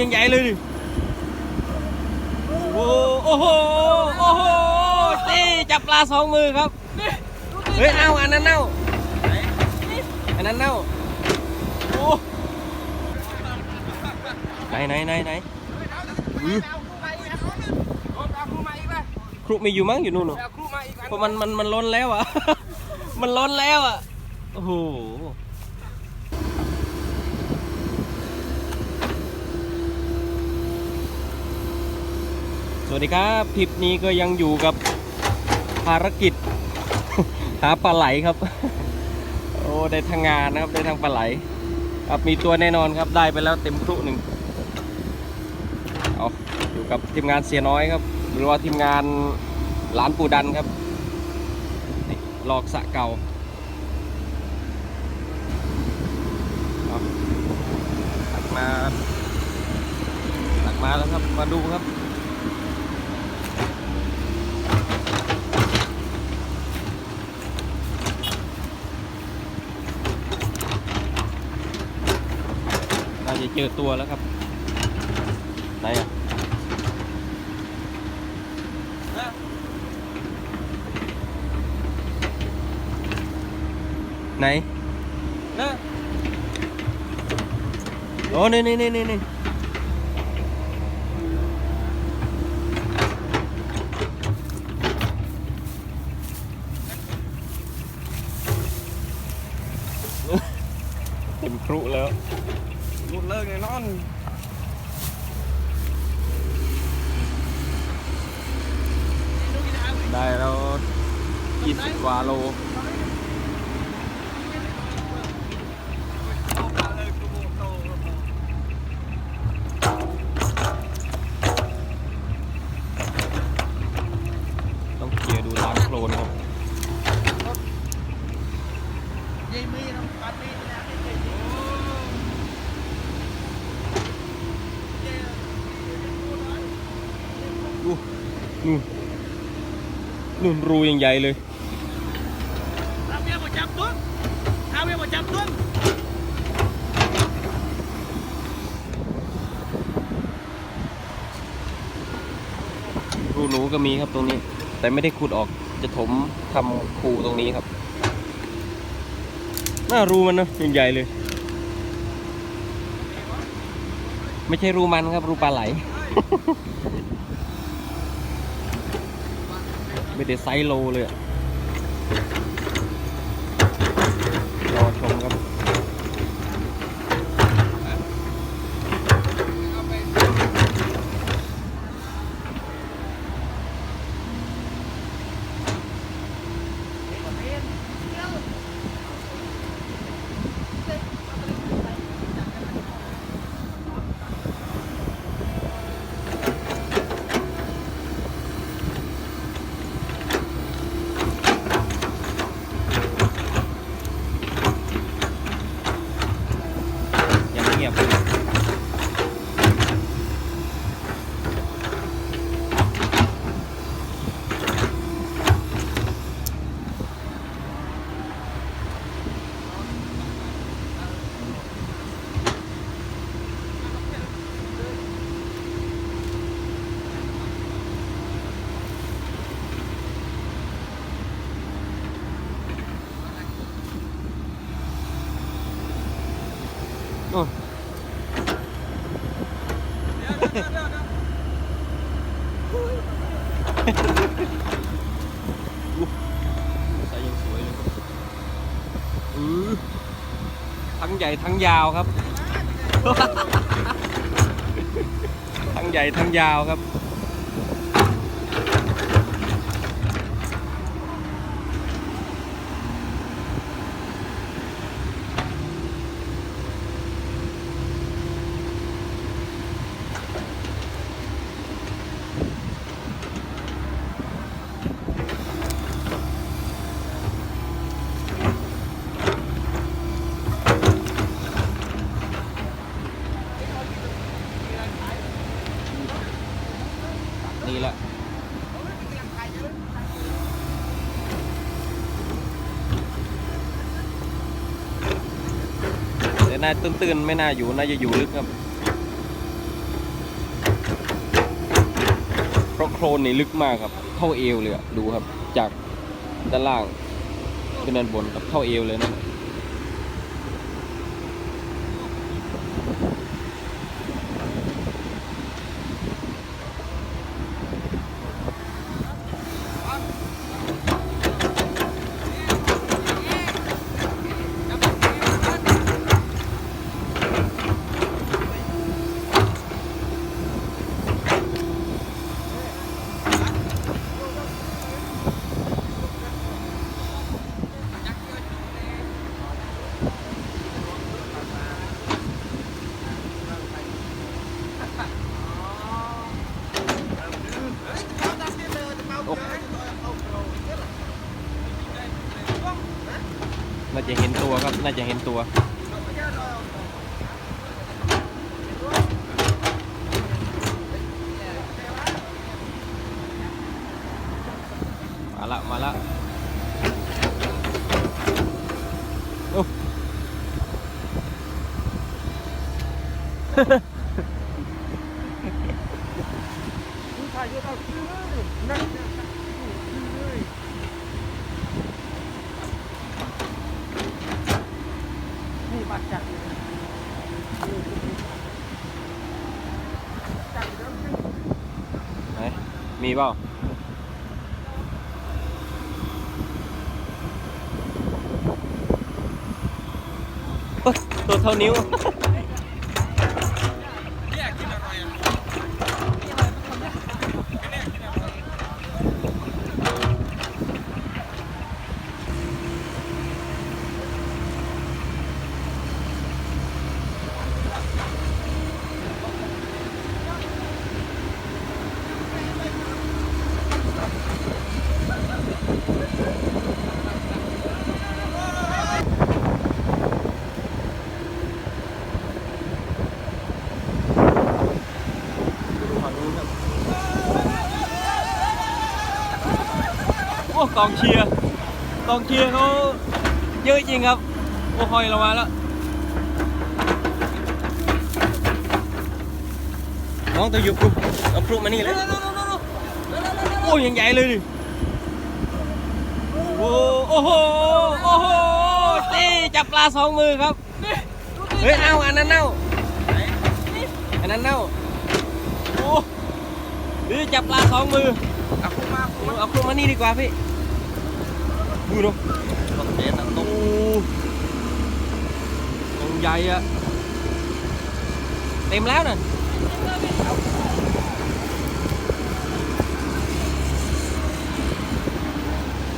ยังใหญ่เลยดิโอ้โอ้โหโอ้โหตีจับปลาสองมือครับเฮ้ยเอาอันนั้นเน่าอันนั้นเน่าโอ้ไหนไหนไหนไหนอื้อครุมีอยู่มั้งอยู่นู่นหนูเพราะมันมันมันล้นแล้วอะ มันล้นแล้วอะ โอ้โห สวัสดีครับทริปนี้ก็ยังอยู่กับภารกิจ หาปลาไหลครับ โอ้ได้ทางงานนะครับได้ทางปลาไหล ครับมีตัวแน่นอนครับได้ไปแล้วเต็มครุหนึ่งเอาอยู่กับทีมงานเสียน้อยครับ หรือว่าทีมงานหลานปูดันครับนี่ลอกสะเก่าเอาตักมาตักมาแล้วครับมาดูครับ น่าจะ เจอตัวแล้วครับไหนอะไหนนะโอ้นี่นี่นี่นี่นี่เต็มครุแล้ว หลุดเลิกแน่นอนได้แล้วยี่สิบกว่าโล ต้องเคลียร์ดูล้างโคลนครับ ยี่มีน้ำปัดนี่นะ ดูนู่น นู่นรูยังใหญ่เลยทำเมียมาจับต้นทำเมียมาจับต้นรูหนูก็มีครับตรงนี้ แต่ไม่ได้ขุดออกจะถมทำคูตรงนี้ครับ น่ารูมันนะยังใหญ่เลย ไม่ใช่รูมันครับรูปลาไหล ไม่ได้ไซส์โลเลย โอ้ใส่ยังสวยเลยครับอือทั้งใหญ่ทั้งยาวครับ ทั้งใหญ่ทั้งยาวครับ น่าตื้นๆ ไม่น่าอยู่ น่าจะอยู่ลึกครับ เพราะโครนนี่ลึกมากครับ เท่าเอวเลยดูครับ จากด้านล่างขึ้นด้านบนครับ เท่าเอวเลยนะ น่าจะเห็นตัว มาละ มาละโอ้ นี่บัตรจัด ไหน มี เปล่าตัวเท่านิ้ว กองเชียร์กองเชียร์เขาเยอะจริงครับโอ้คอยเรามาแล้วน้องตัวอยู่ปลุกเอาปลุกมานี่เลยโอ้ยยังใหญ่เลยดิโอ้โอ้โหโอ้โหตีจับปลาสองมือครับเฮ้ยเอาอันนั้นเน่าอันนั้นเน่าโอ้นี่จับปลาสองมือเอาคุมาคุมาเอาคลุมมานี่ดีกว่าพี่ ดูเนาะต้องเด็ดต้องโอ้ตรงใหญ่อะเต็มแล้วน่ะ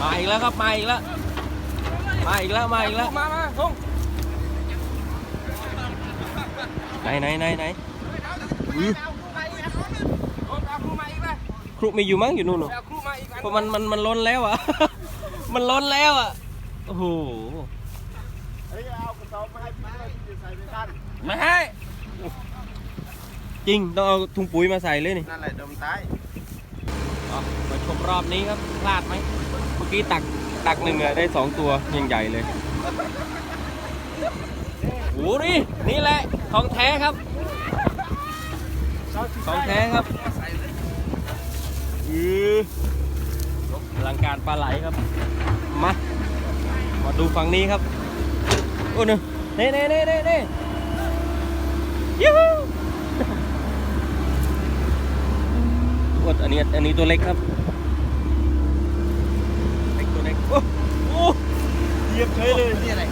มาอีกแล้วครับมาอีกแล้วมาอีกแล้วมาอีกแล้วมามาทุ่งไหนไหนไหนไหนอื้อเอาครูมาอีกเลยครุมีอยู่มั้งอยู่นู่นน่ะเอาครูมาอีกอันเพราะมันมันมันล้นแล้วอะ มันล้นแล้วอะ โอ้โหไม่ให้ จริง ต้องเอาถุงปุ๋ยมาใส่เลยนี่ นั่นแหละดมตายเอามาชมรอบนี้ครับ พลาดไหม เมื่อกี้ตักตักหนึ่งอะได้สองตัวยังใหญ่เลยโอ้นี่นี่แหละของแท้ครับของแท้ครับ อืออ ลังการปลาไหลครับ มา มาดูฝั่งนี้ครับ โอ้เน่เน่เน่เน่เน่เน่ยูฮูโอ้อันนี้อันนี้ตัวเล็กครับ เล็กตัวเล็ก โอ้โอ้เหยียบเฉยเลยนี่อะไร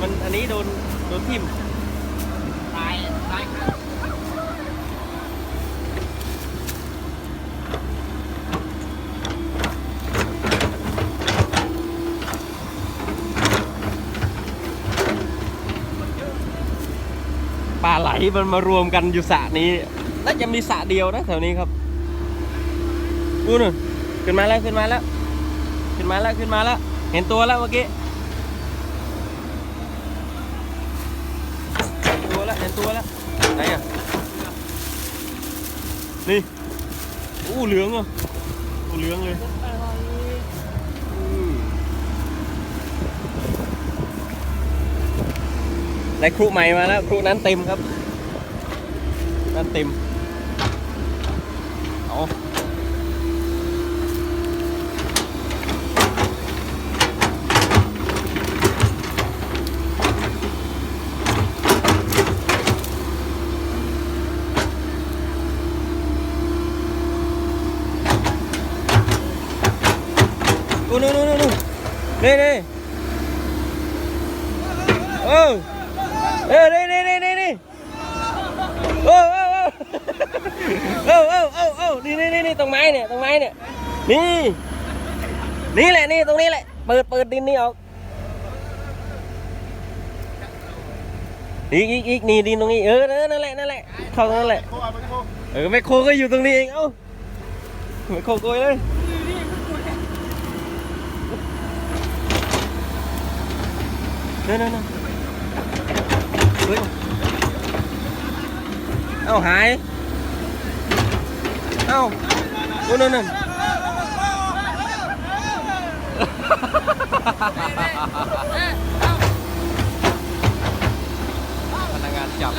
มันอันนี้โดนโดนทิ่มตายตายครับ ปลาไหล มันมารวมกันอยู่สระนี้น่าจะมีสระเดียวนะแถวนี้ครับอู้นู่นขึ้นมาแล้วขึ้นมาแล้ว ขึ้นมาแล้วขึ้นมาแล้ว เห็นตัวแล้วเมื่อกี้เห็นตัวแล้วเห็นตัวแล้วไหนอะนี่อู้เหลืองอะอู้เหลืองเลยได้ครูใหม่มาแล้วครูนั้นเต็มครับ đang tìm Ồ. Ô, no, no, no, no. Đây, đây. Ờ. Đây, đây. นี่ตรงไม้เนี่ยตรงไม้เนี่ย นี่ นี่แหละนี่ตรงนี้แหละ เปิดเปิดดินนี่ออกอีกอีกอีกนี่ดินตรงนี้เออนั่นแหละนั่นแหละเข้าตรงนั้นแหละเอาไปโคเอแมคโคก็อยู่ตรงนี้เองเอ้าแมคโคโกยเลยเนั่นนั่นนั่นเฮ้ยเอ้าหาย เอ้าโอ้นั่นนั่นพนักงานจับ